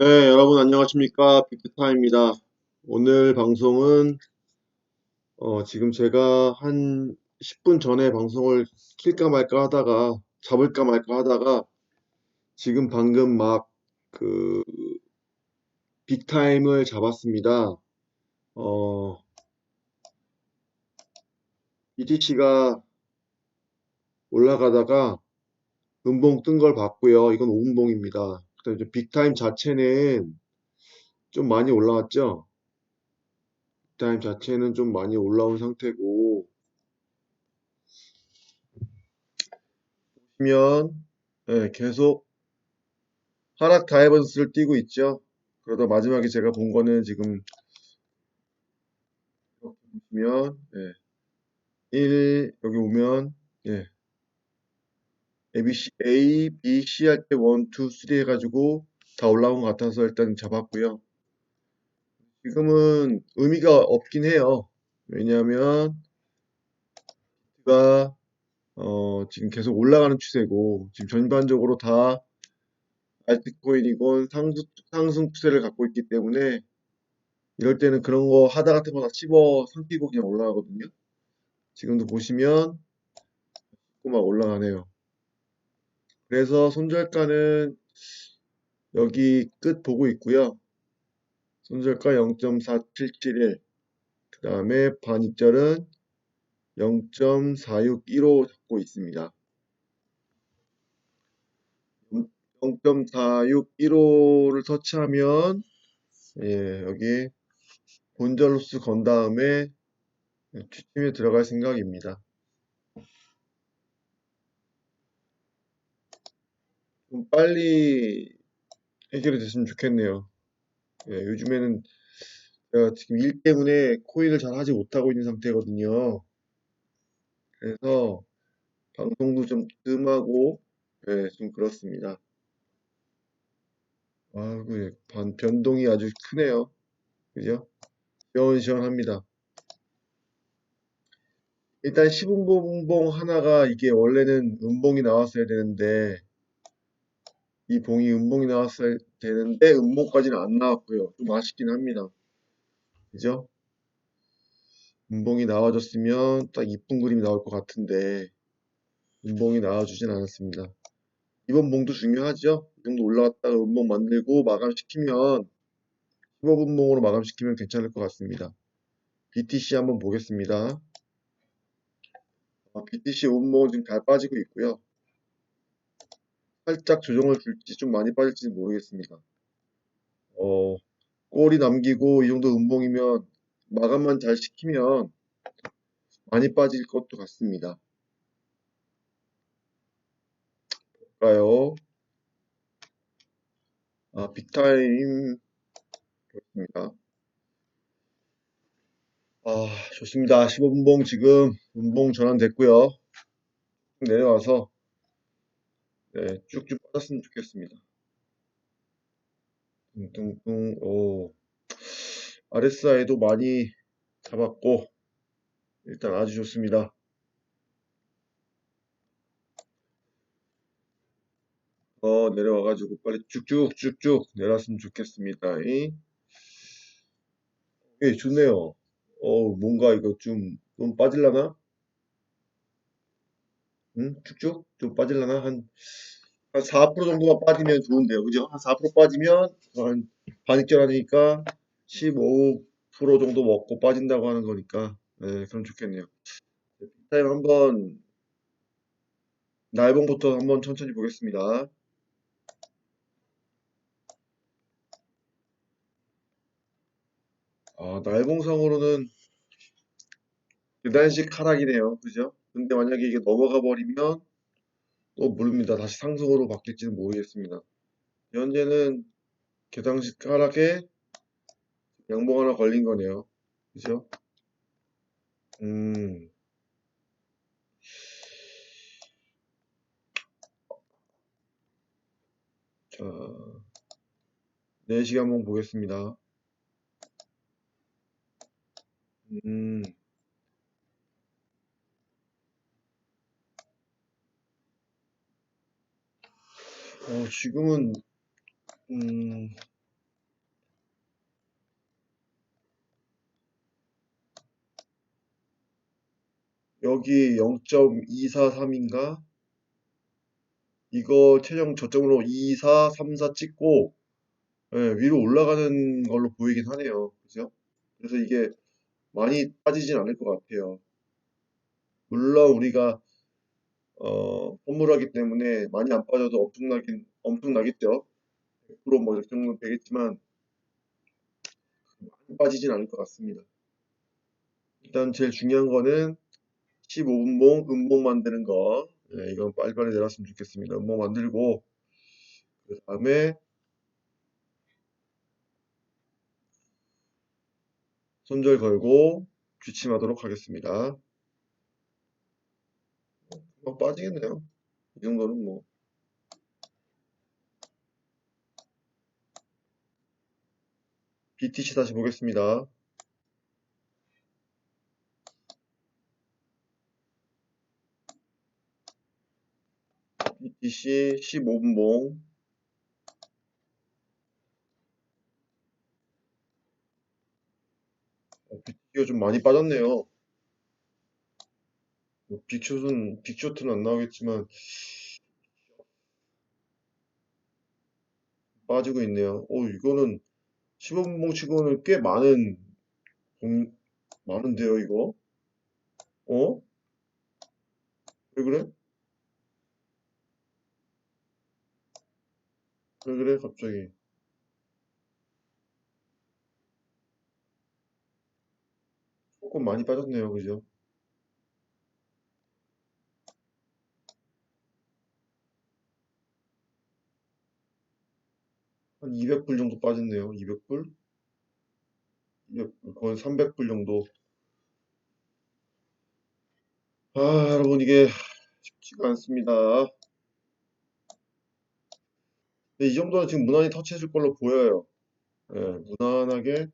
네, 여러분 안녕하십니까? 빅타입니다. 오늘 방송은 어, 지금 제가 한 10분 전에 방송을 킬까 말까 하다가 잡을까 말까 하다가 지금 방금 막 그 빅타임을 잡았습니다. 어, BTC가 올라가다가 음봉 뜬 걸 봤고요. 이건 5분봉입니다. 그다음에 이제 빅타임 자체는 좀 많이 올라왔죠. 빅타임 자체는 좀 많이 올라온 상태고 보시면 예, 계속 하락 다이버스를 띄고 있죠. 그러다 마지막에 제가 본 거는 지금 보시면 예, 1 여기 오면 예, A, B, C, A, B, C 할 때 1, 2, 3 해가지고 다 올라온 것 같아서 일단 잡았고요. 지금은 의미가 없긴 해요. 왜냐하면 가 어, 지금 계속 올라가는 추세고 지금 전반적으로 다 알트코인이건 상승, 상승 추세를 갖고 있기 때문에 이럴 때는 그런 거 하다 같은 거 다 씹어 삼키고 그냥 올라가거든요. 지금도 보시면 막 올라가네요. 그래서 손절가는 여기 끝 보고 있고요. 손절가 0.4771. 그 다음에 반익절은 0.4615 잡고 있습니다. 0.4615를 터치하면 예, 여기 본절 로스 건 다음에 취침에 들어갈 생각입니다. 빨리 해결이 됐으면 좋겠네요. 예, 요즘에는 제가 지금 일 때문에 코인을 잘 하지 못하고 있는 상태거든요. 그래서 방송도 좀 뜸하고 예, 좀 그렇습니다. 아이고, 예, 반, 변동이 아주 크네요. 그죠? 시원시원합니다. 일단 10분봉 하나가 이게 원래는 음봉이 나왔어야 되는데 이 봉이 음봉이 나왔어야 되는데 음봉까지는 안 나왔고요. 좀 아쉽긴 합니다. 그죠? 음봉이 나와줬으면 딱 이쁜 그림이 나올 것 같은데 음봉이 나와주진 않았습니다. 이번 봉도 중요하죠? 이 정도 올라갔다가 음봉 만들고 마감시키면 15분봉으로 마감시키면 괜찮을 것 같습니다. BTC 한번 보겠습니다. 아, BTC 5분봉은 지금 잘 빠지고 있고요. 살짝 조정을 줄지 좀 많이 빠질지 는 모르겠습니다. 어, 꼬리 남기고 이 정도 음봉이면 마감만 잘 시키면 많이 빠질 것도 같습니다. 볼까요? 아, 빅타임 좋습니다. 아, 좋습니다. 15분봉 지금 음봉 전환됐고요. 내려와서 네, 쭉쭉 빠졌으면 좋겠습니다. 뚱뚱뚱, 오. RSI도 많이 잡았고, 일단 아주 좋습니다. 어, 내려와가지고 빨리 쭉쭉쭉쭉 내려왔으면 좋겠습니다. 예, 좋네요. 어, 뭔가 이거 좀, 좀 빠질라나? 응? 쭉쭉? 좀 빠질라나? 한, 한 4% 정도만 빠지면 좋은데요. 그죠? 한 4% 빠지면, 한, 반익절 하니까 15% 정도 먹고 빠진다고 하는 거니까, 네, 그럼 좋겠네요. 타임 한번, 날봉부터 한번 천천히 보겠습니다. 아, 날봉성으로는 계단식 하락이네요. 그죠? 근데 만약에 이게 넘어가 버리면 또 모릅니다. 다시 상승으로 바뀔지는 모르겠습니다. 현재는 계단식 하락에 양봉 하나 걸린 거네요. 그죠? 음. 자, 4시간 한번 보겠습니다. 음. 어, 지금은 음, 여기 0.243인가? 이거 최종 저점으로 2434 찍고 예, 위로 올라가는 걸로 보이긴 하네요. 그죠? 그래서 이게 많이 빠지진 않을 것 같아요. 물론 우리가 어, 선물하기 때문에 많이 안 빠져도 엄청나긴 엄청나겠죠. 100%뭐 이렇게 정도 되겠지만 많이 빠지진 않을 것 같습니다. 일단 제일 중요한 거는 15분봉 음봉 만드는 거 네, 이건 빨리빨리 내놨으면 좋겠습니다. 음봉 만들고 그 다음에 손절 걸고 귀침하도록 하겠습니다. 막 빠지겠네요. 이 정도는 뭐. BTC 다시 보겠습니다. BTC 15분봉 BTC가 좀 많이 빠졌네요. 뭐 빅숏은 안 나오겠지만 빠지고 있네요. 오 이거는 15분봉 치고는 꽤 많은 공, 많은데요 이거? 어? 왜 그래? 왜 그래 갑자기? 조금 많이 빠졌네요, 그죠? 한 200불 정도 빠졌네요. 200불? 200불, 거의 300불 정도. 아, 여러분, 이게 쉽지가 않습니다. 이 정도는 지금 무난히 터치해줄 걸로 보여요. 예, 무난하게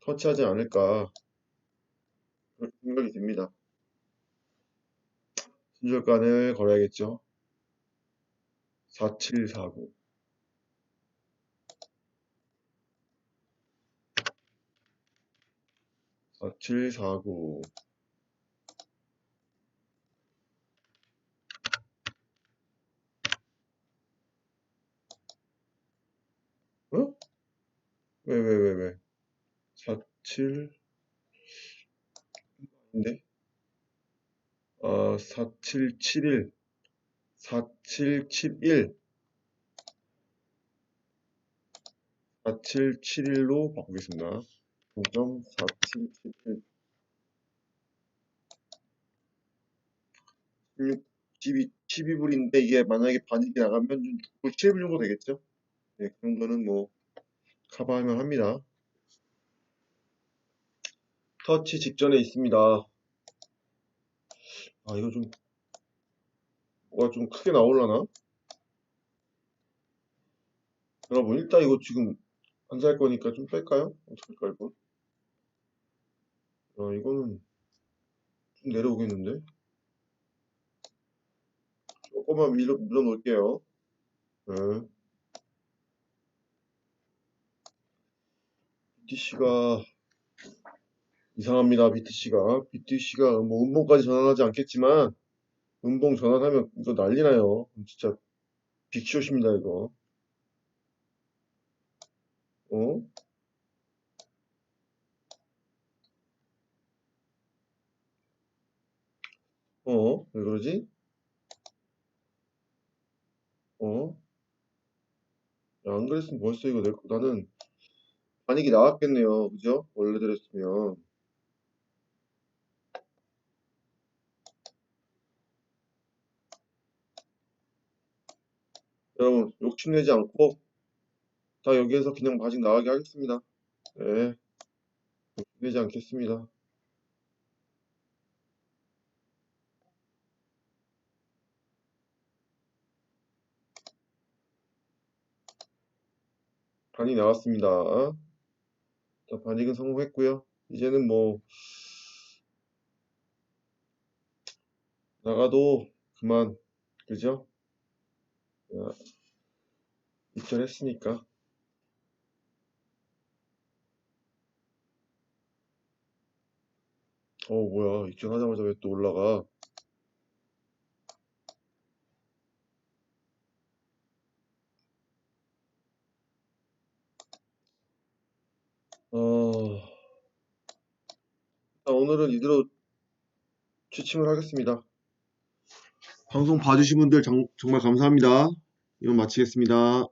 터치하지 않을까. 그렇게 생각이 듭니다. 순절간을 걸어야겠죠. 4749. 사칠사구 어? 왜, 왜, 왜, 왜? 47 인데? 아, 4771 4771 4771로 바꾸겠습니다. 0.4771 16, 12, 12불인데 이게 만약에 반익이 나가면 6불, 7불 정도 되겠죠? 네, 그 정도는 뭐 커버하면 합니다. 터치 직전에 있습니다. 아, 이거 좀 뭐가 좀 크게 나올라나? 여러분 일단 이거 지금 안 살 거니까 좀 뺄까요? 어떡할까 이거? 아, 이거는 좀 내려오겠는데? 조금만 밀어, 밀어 놓을게요. 네. BTC가 이상합니다. BTC가 BTC가 뭐 음봉까지 전환하지 않겠지만 음봉 전환하면 이거 난리 나요. 진짜 빅숏입니다 이거. 어? 어? 왜 그러지? 어? 야, 안 그랬으면 벌써 이거 내, 나는 반익이 나왔겠네요. 그죠? 원래대로 했으면. 여러분, 욕심내지 않고 다 여기에서 그냥 반익 나가게 하겠습니다. 네. 욕심내지 않겠습니다. 반익 나왔습니다. 자, 반익은 성공했고요. 이제는 뭐 나가도 그만 그죠? 자, 입절했으니까 어, 뭐야. 입장하자마자 왜 또 올라가? 어, 자, 오늘은 이대로 취침을 하겠습니다. 방송 봐주신 분들 정, 정말 감사합니다. 이건 마치겠습니다.